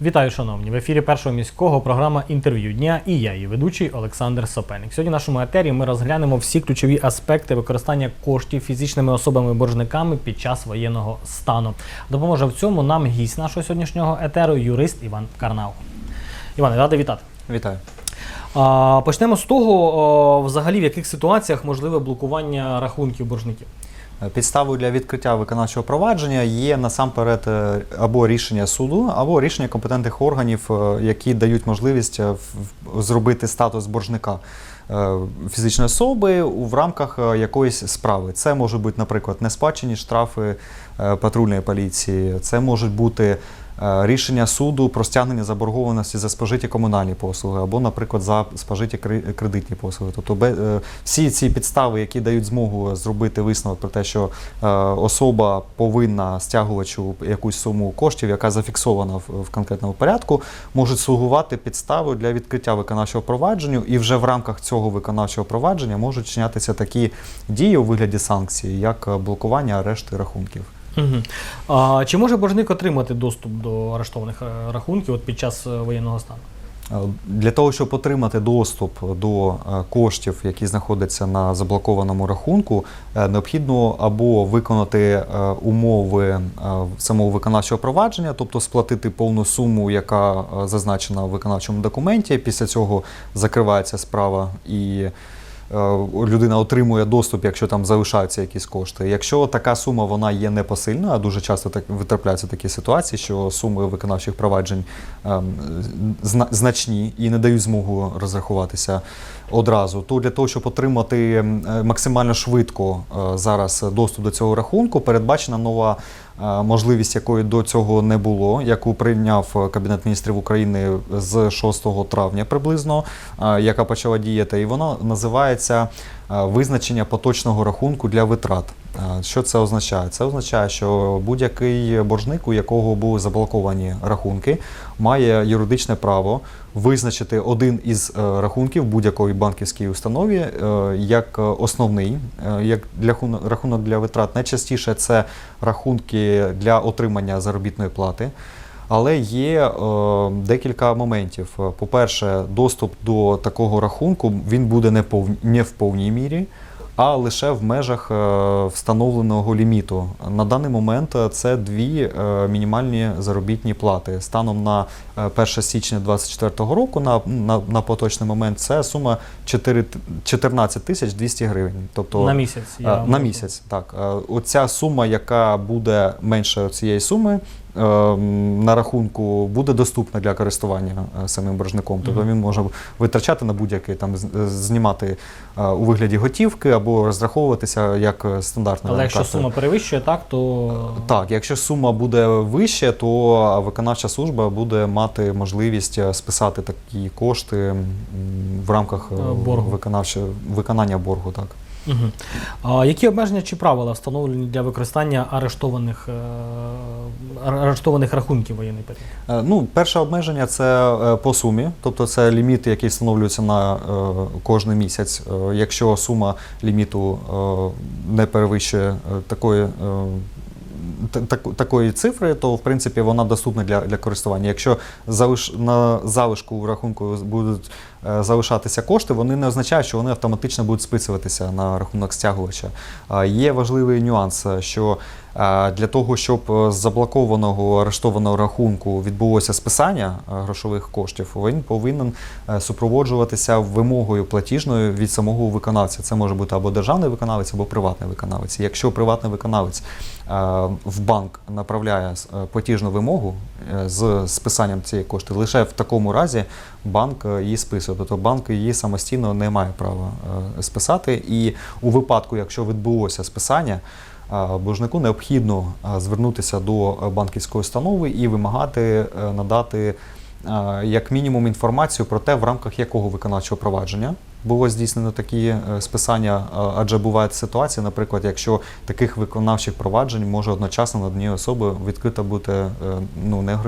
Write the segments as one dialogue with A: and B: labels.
A: Вітаю, шановні! В ефірі першого міського програма інтерв'ю дня і я, її ведучий Олександр Сопельник. Сьогодні в нашому етері ми розглянемо всі ключові аспекти використання коштів фізичними особами-боржниками під час воєнного стану. Допоможе в цьому нам гість нашого сьогоднішнього етеру, юрист Іван Карнау. Іване, радий вітати.
B: Вітаю.
A: Почнемо з того, взагалі в яких ситуаціях можливе блокування рахунків боржників.
B: Підставою для відкриття виконавчого провадження є насамперед е, або рішення суду, або рішення компетентних органів, е, які дають можливість е, зробити статус боржника фізичної особи в рамках якоїсь справи. Це можуть бути, наприклад, неспадщені штрафи патрульної поліції, це можуть бути рішення суду про стягнення заборгованості за спожиті комунальні послуги, або, наприклад, за спожиті кредитні послуги. Тобто е, всі ці підстави, які дають змогу зробити висновок про те, що е, особа повинна стягувачу якусь суму коштів, яка зафіксована в, конкретному порядку, можуть слугувати підставою для відкриття виконавчого провадження, і вже в рамках цього виконавчого провадження можуть чинятися такі дії у вигляді санкцій, як е, блокування арешти рахунків.
A: Угу. А, чи може боржник отримати доступ до арештованих е, рахунків от під час е, воєнного стану?
B: Для того, щоб отримати доступ до е, коштів, які знаходяться на заблокованому рахунку, необхідно або виконати умови самого виконавчого провадження, тобто сплатити повну суму, яка зазначена в виконавчому документі. Після цього закривається справа і. Е, Людина отримує доступ, якщо там залишаються якісь кошти. Якщо така сума вона є непосильна, а дуже часто так витрапляються такі ситуації, що суми виконавчих проваджень ем, значні і не дають змогу розрахуватися одразу, то для того, щоб отримати е, максимально швидко е, зараз доступ до цього рахунку, передбачена нова е, можливість, якої до цього не було, яку прийняв Кабінет міністрів України з 6 травня приблизно, яка почала діяти, і вона називається визначення поточного рахунку для витрат. Що це означає? Це означає, що будь-який боржник, у якого були заблоковані рахунки, має юридичне право визначити один із е, рахунків будь-якої банківській установі е, як основний, е, як для рахунок для витрат. Найчастіше це рахунки для отримання заробітної плати. Але є е, декілька моментів. По-перше, доступ до такого рахунку він буде не в повній мірі, а лише в межах е, встановленого ліміту. На даний момент е, це дві е, мінімальні заробітні плати. Станом на е, 1 січня 2024 року на, на, на поточний момент це сума 4, 14 тисяч 200 гривень. Тобто
A: на місяць. Я
B: На місяць, так. Оця сума, яка буде менше цієї суми, на рахунку буде доступна для користування е, самим боржником. Тобто він може витрачати на будь-який там е, знімати е, у вигляді готівки або розраховуватися як стандартна
A: Але якщо сума перевищує, так, то
B: Так, якщо сума буде вище, то виконавча служба буде мати можливість списати такі кошти в рамках
A: боргу.
B: виконання боргу. Так.
A: Угу. А які обмеження чи правила встановлені для використання арештованих, е, арештованих рахунків воєнний період?
B: Е, Ну, перше обмеження це е, по сумі, тобто це ліміт, який встановлюється на кожний місяць. Якщо сума ліміту не перевищує такої. Так- Такої цифри, то в принципі вона доступна для, для користування. Якщо залиш, на залишку в рахунку будуть е, залишатися кошти, вони не означають, що вони автоматично будуть списуватися на рахунок стягувача. Е, Є важливий нюанс, е, що для того, щоб е, з заблокованого арештованого рахунку відбулося списання е, грошових коштів, він повинен е, супроводжуватися вимогою платіжною від самого виконавця. Це може бути або державний виконавець, або приватний виконавець. Якщо приватний виконавець в банк направляє платіжну вимогу з списанням цієї кошти, лише в такому разі банк її списує. Тобто банк її самостійно не має права списати. І у випадку, якщо відбулося списання, боржнику необхідно звернутися до банківської установи і вимагати е, надати як мінімум інформацію про те, в рамках якого виконавчого провадження було здійснено такі е, списання, адже бувають ситуації, наприклад, якщо таких виконавчих проваджень може одночасно над однією особою відкрита бути е, ну,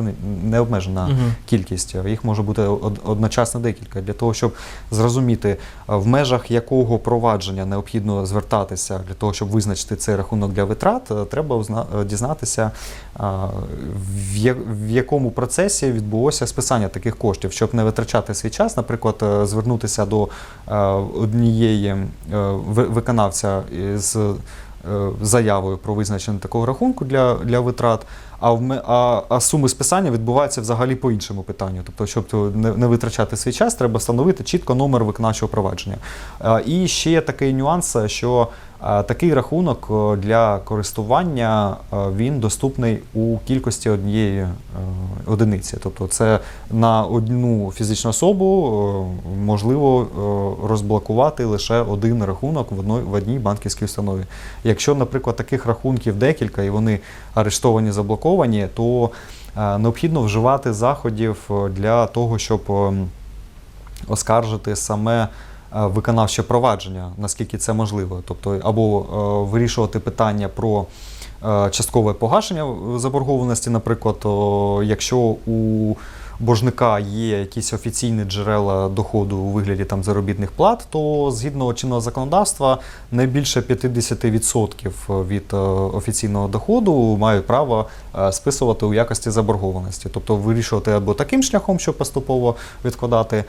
B: необмежена
A: Мгм.
B: кількість. Їх може бути одночасно декілька. Для того, щоб зрозуміти, е, в межах якого провадження необхідно звертатися для того, щоб визначити цей рахунок для витрат, е, треба е, дізнатися, в якому процесі відбулося списання таких коштів, щоб не витрачати свій час, наприклад, е, звернутися до е, однієї е, виконавця з е, заявою про визначення такого рахунку для, для витрат. А, в, а, а суми списання відбуваються взагалі по іншому питанню. Тобто, щоб не, не витрачати свій час, треба встановити чітко номер виконавчого провадження. І ще є такий нюанс, що такий рахунок для користування він доступний у кількості однієї е, одиниці. Тобто, це на одну фізичну особу можливо розблокувати лише один рахунок в одній, банківській установі. Якщо, наприклад, таких рахунків декілька і вони арештовані, заблоковані, то е, необхідно вживати заходів для того, щоб ем, оскаржити саме виконавче провадження, наскільки це можливо. Тобто, або е, вирішувати питання про е, часткове погашення заборгованості, наприклад, якщо у боржника є якісь офіційні джерела доходу у вигляді там заробітних плат, то згідно чинного законодавства не більше 50% від е, офіційного доходу мають право е, списувати у якості заборгованості, тобто вирішувати або таким шляхом, щоб поступово відкладати.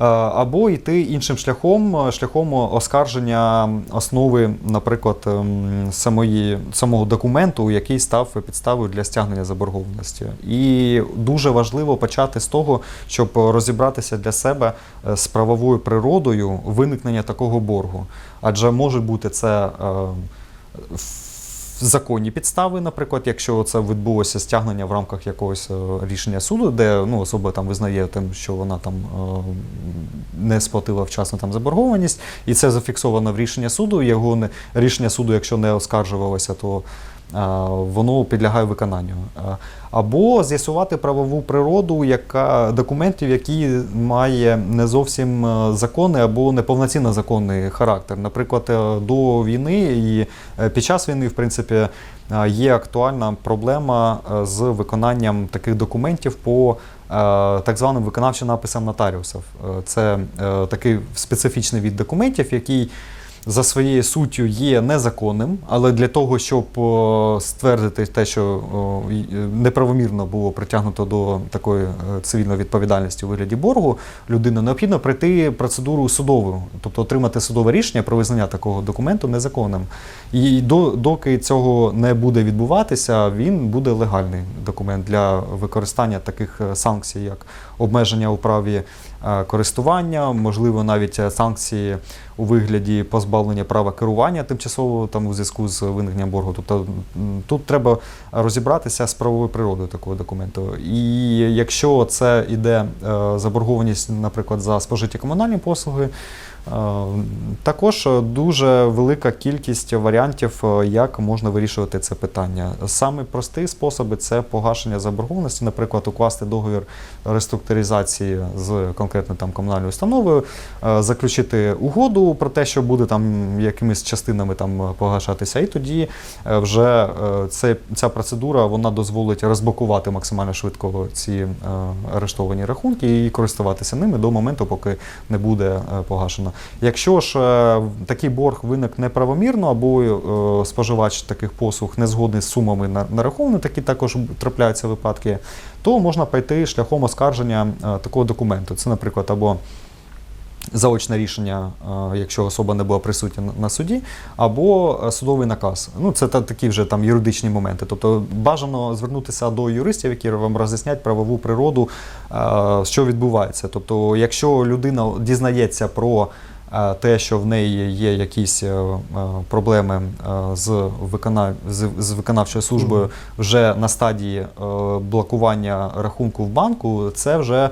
B: Е, Або йти іншим шляхом, е, шляхом оскарження основи, наприклад, ем, самої, самого документу, який став підставою для стягнення заборгованості. І дуже важливо почати з того, щоб розібратися для себе е, з правовою природою виникнення такого боргу. Адже може бути це. Законні підстави, наприклад, якщо це відбулося стягнення в рамках якогось е, рішення суду, де ну, особа там визнає тим, що вона там е, не сплатила вчасно там заборгованість, і це зафіксовано в рішення суду. Його не рішення суду, якщо не оскаржувалося, то воно підлягає виконанню. Або з'ясувати правову природу яка, документів, які має не зовсім е, законний або неповноцінно законний характер. Наприклад, е, до війни і е, під час війни, в принципі, є актуальна проблема з виконанням таких документів по так званим виконавчим написам нотаріусів. Це такий специфічний від документів, який за своєю суттю є незаконним, але для того, щоб ствердити те, що неправомірно було притягнуто до такої е, цивільної відповідальності у вигляді боргу, людина необхідно пройти процедуру судову, тобто отримати судове рішення про визнання такого документу незаконним. І до, доки цього не буде відбуватися, він буде легальний документ для використання таких е, санкцій, як обмеження у праві е, користування, можливо, навіть е, санкції у вигляді позбавлення права керування тимчасово там у зв'язку з виникненням боргу. Тобто тут треба розібратися з правовою природою такого документу. І якщо це іде е, заборгованість, наприклад, за спожиті комунальні послуги. Е, Також дуже велика кількість варіантів, е, як можна вирішувати це питання. Саме прості способи це погашення заборгованості, наприклад, укласти договір реструктуризації з конкретно там комунальною установою, е, заключити угоду про те, що буде там якимись частинами там погашатися, і тоді вже це, ця процедура вона дозволить розблокувати максимально швидко ці арештовані рахунки і користуватися ними до моменту, поки не буде погашено. Якщо ж е, такий борг виник неправомірно, або е, споживач таких послуг не згодний з сумами на- нараховані, такі також трапляються випадки, то можна пойти шляхом оскарження е, такого документу. Це, наприклад, або заочне рішення, е, якщо особа не була присутня на- суді, або е, судовий наказ. Ну, це такі вже там юридичні моменти. Тобто бажано звернутися до юристів, які вам роз'яснять правову природу, е, що відбувається. Тобто, якщо людина дізнається про те, що в неї є якісь е, е, проблеми е, з, викона... з, виконавчою службою вже на стадії блокування рахунку в банку, це вже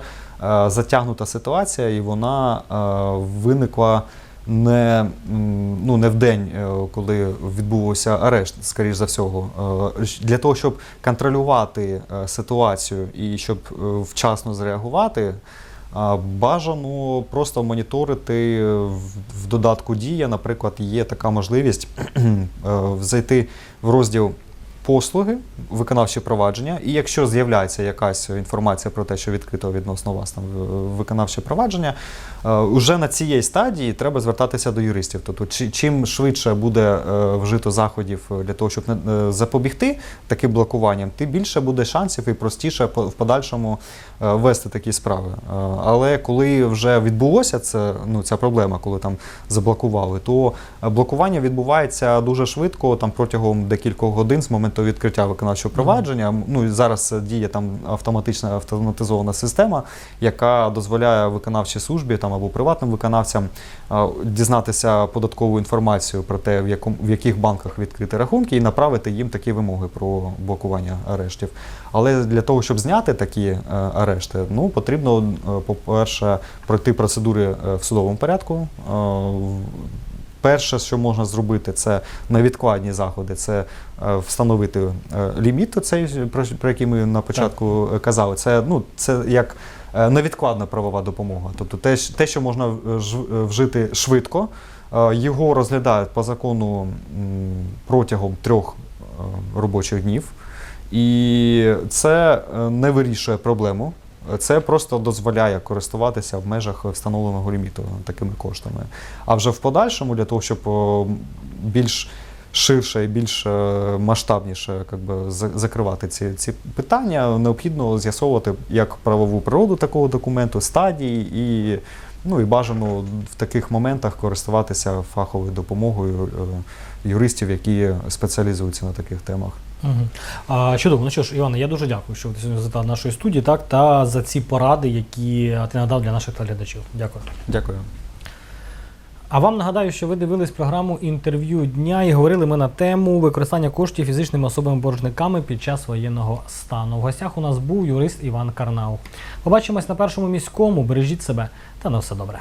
B: затягнута ситуація, і вона виникла не, ну, не в день, коли відбувався арешт, скоріш за всього. Для того, щоб контролювати ситуацію і щоб вчасно зреагувати. Бажано просто моніторити в в додатку Дія, наприклад, є така можливість е, зайти в розділ послуги, виконавчі провадження, і якщо з'являється якась інформація про те, що відкрито відносно вас там е, виконавче провадження, е, уже на цієї стадії треба звертатися до юристів. Тобто, чим швидше буде е, вжито заходів для того, щоб е, запобігти таким блокуванням, тим більше буде шансів і простіше в подальшому е, вести такі справи. Е, Але коли вже відбулося це, ну, ця проблема, коли там заблокували, то е, блокування відбувається дуже швидко, там протягом декількох годин з моменту відкриття виконавчого провадження. Ну і зараз е, діє там автоматична автоматизована система, яка дозволяє виконавчій службі там або приватним виконавцям е, дізнатися податкову інформацію про те, в якому в яких банках відкриті рахунки, і направити їм такі вимоги про блокування арештів. Але для того, щоб зняти такі е, арешти, ну потрібно, е, по-перше, пройти процедури в судовому порядку. Перше, що можна зробити, це невідкладні заходи, це е, встановити е, ліміт, цей, про, який ми на початку е, казали. Це, ну, це як невідкладна правова допомога. Тобто те, те що можна вжити швидко, його розглядають по закону протягом трьох робочих днів. І це не вирішує проблему. Це просто дозволяє користуватися в межах встановленого ліміту такими коштами. А вже в подальшому, для того, щоб більш ширше і більш е, масштабніше би, закривати ці, ці питання, необхідно з'ясовувати як правову природу такого документу, стадії і, ну, і бажано в таких моментах користуватися фаховою допомогою е, юристів, які спеціалізуються на таких темах.
A: Угу. Чудово. Ну що ж, Іване, я дуже дякую, що ти сьогодні завітав нашої студії, так, та за ці поради, які ти надав для наших глядачів. Дякую.
B: Дякую.
A: А вам нагадаю, що ви дивились програму інтерв'ю дня і говорили ми на тему використання коштів фізичними особами-боржниками під час воєнного стану. В гостях у нас був юрист Іван Карнау. Побачимось на першому міському. Бережіть себе та на все добре.